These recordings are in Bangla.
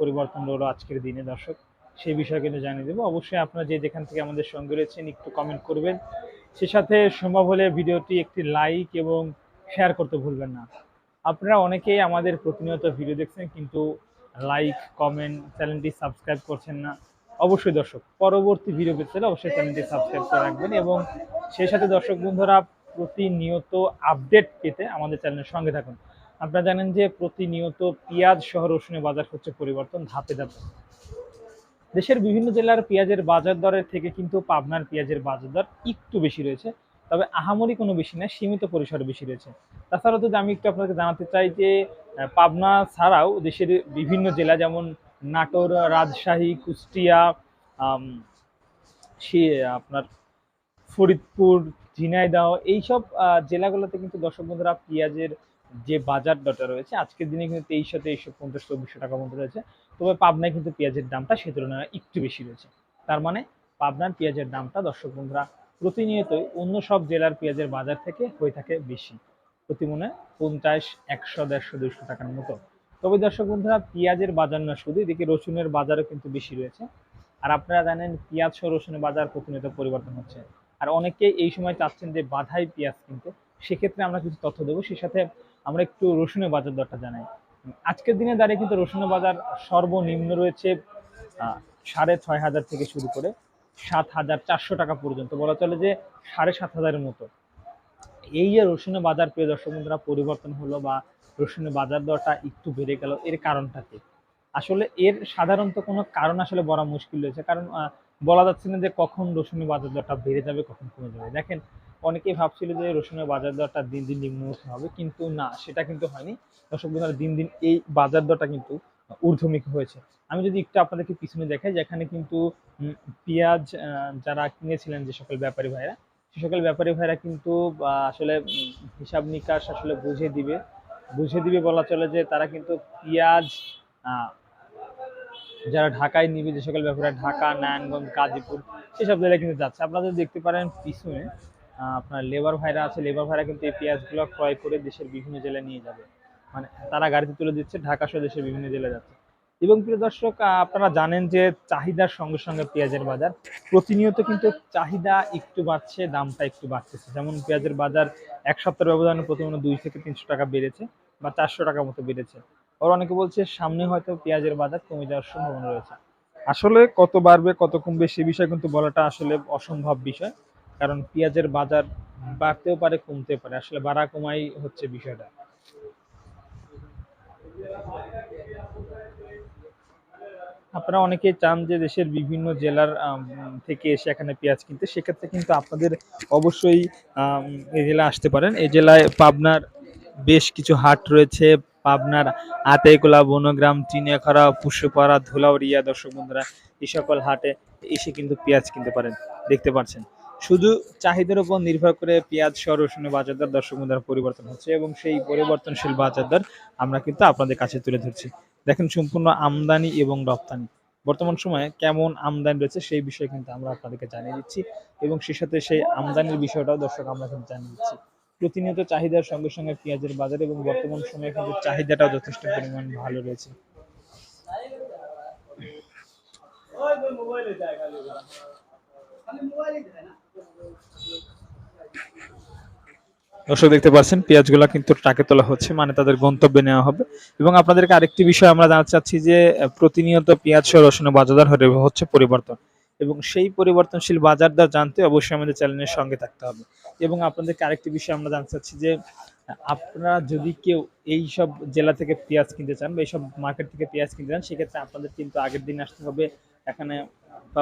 পরিবর্তন হলো আজকের দিনে, দর্শক? সেই বিষয়ে কিন্তু জানিয়ে দেবো। অবশ্যই আপনারা যে যেখান থেকে আমাদের সঙ্গে রয়েছেন, একটু কমেন্ট করবেন। সে সাথে সম্ভব হলে ভিডিওটি একটি লাইক এবং শেয়ার করতে ভুলবেন না। আপনারা অনেকেই আমাদের প্রতিনিয়ত ভিডিও দেখছেন, কিন্তু লাইক কমেন্ট চ্যানেলটি সাবস্ক্রাইব করছেন না। অবশ্যই দর্শক, পরবর্তী ভিডিও পেতে হলে অবশ্যই চ্যানেলটি সাবস্ক্রাইব করে রাখবেন এবং সেই সাথে দর্শক বন্ধুরা প্রতিনিয়ত আপডেট পেতে আমাদের চ্যানেলের সঙ্গে থাকুন। আপনারা জানেন যে প্রতিনিয়ত পেঁয়াজ সহ রসুনের বাজার হচ্ছে পরিবর্তন ধাপে ধাপে। দেশের বিভিন্ন জেলার পেঁয়াজের বাজার দরের থেকে কিন্তু পাবনার পেঁয়াজের বাজার দর একটু বেশি রয়েছে, তবে আহামরি কোনো বেশি না, সীমিত পরিসরে বেশি রয়েছে। তাছাড়া যদি আমি একটু আপনাকে জানাতে চাই যে পাবনা ছাড়াও দেশের বিভিন্ন জেলা যেমন নাটোর, রাজশাহী, কুষ্টিয়া সে, আপনার ফরিদপুর, ঝিনাইদহ, এইসব জেলাগুলোতে কিন্তু দর্শক বন্ধুরা পেঁয়াজের যে বাজার দরটা রয়েছে, আজকের দিনে কিন্তু তেইশশো তেইশশো, পঞ্চাশ, চব্বিশশো টাকার মধ্যে রয়েছে। তবে পাবনায় কিন্তু পেঁয়াজের দামটা সে তুলনায় একটু বেশি রয়েছে। তার মানে পাবনার পেঁয়াজের দামটা দর্শক বন্ধুরা প্রতিনিয়তই অন্য সব জেলার পেঁয়াজের বাজার থেকে হয়ে থাকে বেশি। প্রতি মনে পঞ্চাশ, একশো, দেড়শো, দুইশো টাকার মতো। তবে দর্শক বন্ধুরা পেঁয়াজের বাজার না শুধু এদিকে রসুনের বাজারও কিন্তু বেশি রয়েছে। আর আপনারা জানেন পেঁয়াজ সহ রসুনের বাজার প্রতিনিয়ত পরিবর্তন হচ্ছে। আর অনেকেই এই সময় চাচ্ছেন যে বাধাই পেঁয়াজ কিনতে। সেক্ষেত্রে আমরা কিছু তথ্য দেবো। সেই সাথে আমরা একটু রসুনের বাজার দরটা জানাই। আজকের দিনে দাঁড়িয়ে কিন্তু রসুনের বাজার সর্বনিম্ন রয়েছে সাড়ে ছয় হাজার থেকে শুরু করে সাত হাজার চারশো টাকা পর্যন্ত। বলা চলে যে সাড়ে সাত হাজারের মতো। এই যে রসুনের বাজার, প্রিয় দর্শক বন্ধুরা, পরিবর্তন হলো বা রসুনের বাজার দরটা একটু বেড়ে গেল, এর কারণটা কি? আসলে এর সাধারণত কোনো কারণ আসলে বলা মুশকিল রয়েছে। কারণ বলা যাচ্ছে না যে কখন রসুনের বাজার দরটা বেড়ে যাবে, কখন কমে যাবে। দেখেন, অনেকেই ভাবছিল যে রসুনের বাজার দরটা দিন দিন নিম্নমুখী হবে, কিন্তু না, সেটা কিন্তু হয়নি। দর্শক বন্ধুরা, দিন দিন এই বাজার দরটা কিন্তু ঊর্ধ্বমুখী হয়েছে। আমি যদি একটু আপনাদেরকে পিছনে দেখাই, যেখানে কিন্তু পেঁয়াজ যারা কিনেছিলেন যে সকল ব্যাপারী ভাইরা সে সকল ব্যাপারী ভাইরা কিন্তু আসলে হিসাব নিকাশ আসলে বুঝে দিবে। বুঝে দিবে বলা চলে যে তারা কিন্তু পেঁয়াজ যারা ঢাকায় নিবে যে সকল ব্যাপারে ঢাকা, নারায়ণগঞ্জ, গাজীপুর সেসব জায়গায় কিন্তু যাচ্ছে। আপনারা দেখতে পারেন পিছনে আপনার লেবার ভাইরা আছে লেবার ভাইরা কিন্তু এই পেঁয়াজগুলো ক্রয় করে দেশের বিভিন্ন জেলায় নিয়ে যাবে। মানে তারা গাড়িতে তুলে দিচ্ছে, ঢাকা সহ দেশের বিভিন্ন জেলায় যাচ্ছে। এবং প্রিয় দর্শক আপনারা জানেন যে চাহিদার সঙ্গে সঙ্গে পেঁয়াজের বাজার, প্রতিনিয়ত কিন্তু চাহিদা একটু বাড়ছে, দামটা একটু বাড়তেছে। যেমন পেঁয়াজের বাজার এক সপ্তাহের ব্যবধানে প্রতিদিন দুই থেকে তিনশো টাকা বেড়েছে বা চারশো টাকার মতো বেড়েছে। আর অনেকে বলছে সামনে হয়তো পেঁয়াজের বাজার কমে যাওয়ার সম্ভাবনা রয়েছে। আসলে কত বাড়বে, কত কমবে সে বিষয়ে কিন্তু বলাটা আসলে অসম্ভব বিষয়। কারণ পেঁয়াজের বাজার বাড়তেও পারে কমতে পারে। আসলে বাড়া কমাই হচ্ছে বিষয়টা। আপনারা অনেকেই চান যে দেশের বিভিন্ন জেলার থেকে এসে এখানে পেঁয়াজ কিনতে। সেক্ষেত্রে কিন্তু আপনাদের অবশ্যই এই জেলায় আসতে পারেন। এই জেলায় পাবনার বেশ কিছু হাট রয়েছে। পাবনার আতেকুলা বনগ্রাম চিনিয়াখড়া পুষ্যপাড়া ধুলাউড়িয়া, দর্শক বন্ধুরা, এই সকল হাটে এসে কিন্তু পেঁয়াজ কিনতে পারেন, দেখতে পাচ্ছেন শুধু চাহিদার উপর নির্ভর করে পেঁয়াজ সহ রসুনের বাজার দর দর্শক বন্ধুরা পরিবর্তন হচ্ছে এবং সেই পরিবর্তনশীল বাজার দর আমরা কিন্তু আপনাদের কাছে তুলে ধরছি। দেখেন সম্পূর্ণ আমদানি এবং রপ্তানি। বর্তমান সময়ে কেমন আমদানি রয়েছে সেই বিষয়ে কিন্তু আমরা আপনাদেরকে জানিয়ে দিচ্ছি এবং সেই সাথে সেই আমদানির বিষয়টাও দর্শক আমরা কিন্তু জানিয়ে দিচ্ছি। প্রতিনিয়ত চাহিদার সঙ্গে সঙ্গে পেঁয়াজের বাজার এবং বর্তমান সময়ে কিন্তু চাহিদাটাও যথেষ্ট পরিমাণ ভালো রয়েছে। দর্শক, দেখতে পাচ্ছেন, পেঁয়াজগুলা কিন্তু ট্রাকে তোলা হচ্ছে মানে তাদের গন্তব্যে নেওয়া হবে। এবং আপনাদেরকে আরেকটি বিষয় আমরা জানাতে চাচ্ছি যে, প্রতিনিয়ত পেঁয়াজ সহ রসুনের বাজার দর হয়ে- হচ্ছে পরিবর্তন। এবং সেই পরিবর্তনশীল বাজার দর জানতে অবশ্যই আমাদের চ্যানেলের সঙ্গে থাকতে হবে। এবং আপনাদেরকে আরেকটি বিষয় আমরা জানতে চাচ্ছি যে, আপনারা যদি কেউ এই সব জেলা থেকে পেঁয়াজ কিনতে চান বা এইসব মার্কেট থেকে পেঁয়াজ কিনতে চান, সেক্ষেত্রে আপনাদের কিন্তু আগের দিন আসতে হবে। এখানে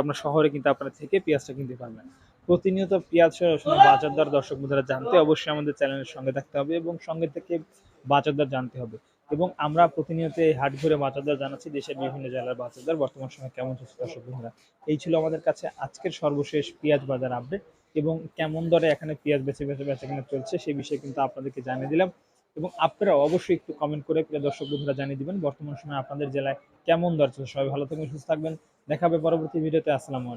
আপনার শহরে কিন্তু আপনারা থেকে পেঁয়াজটা কিনতে পারবেন। প্রতিনিয়ত পেঁয়াজ সহ বাজার দর দর্শক বন্ধুরা জানতে অবশ্যই আমাদের চ্যানেলের সঙ্গে থাকতে হবে এবং সঙ্গে থেকে বাজার দর জানতে হবে। এবং আমরা প্রতিনিয়ত এই হাট ঘুরে বাজার দর জানাচ্ছি, দেশের বিভিন্ন জেলার বাজার দর বর্তমান সময় কেমন চলছে দর্শক বন্ধুরা। এই ছিল আমাদের কাছে আজকের সর্বশেষ পেঁয়াজ বাজার আপডেট এবং কেমন দরে এখানে পেঁয়াজ বেছে বেছে বেচা কেনা চলছে সেই বিষয়ে কিন্তু আপনাদেরকে জানিয়ে দিলাম। এবং আপনারা অবশ্যই একটু কমেন্ট করে প্রিয় দর্শক বন্ধুরা জানিয়ে দিবেন, বর্তমান সময় আপনাদের জেলায় কেমন দর চলছে। সবাই ভালো থাকবেন, সুস্থ থাকবেন। দেখা হবে পরবর্তী ভিডিওতে। আসসালামু আলাইকুম।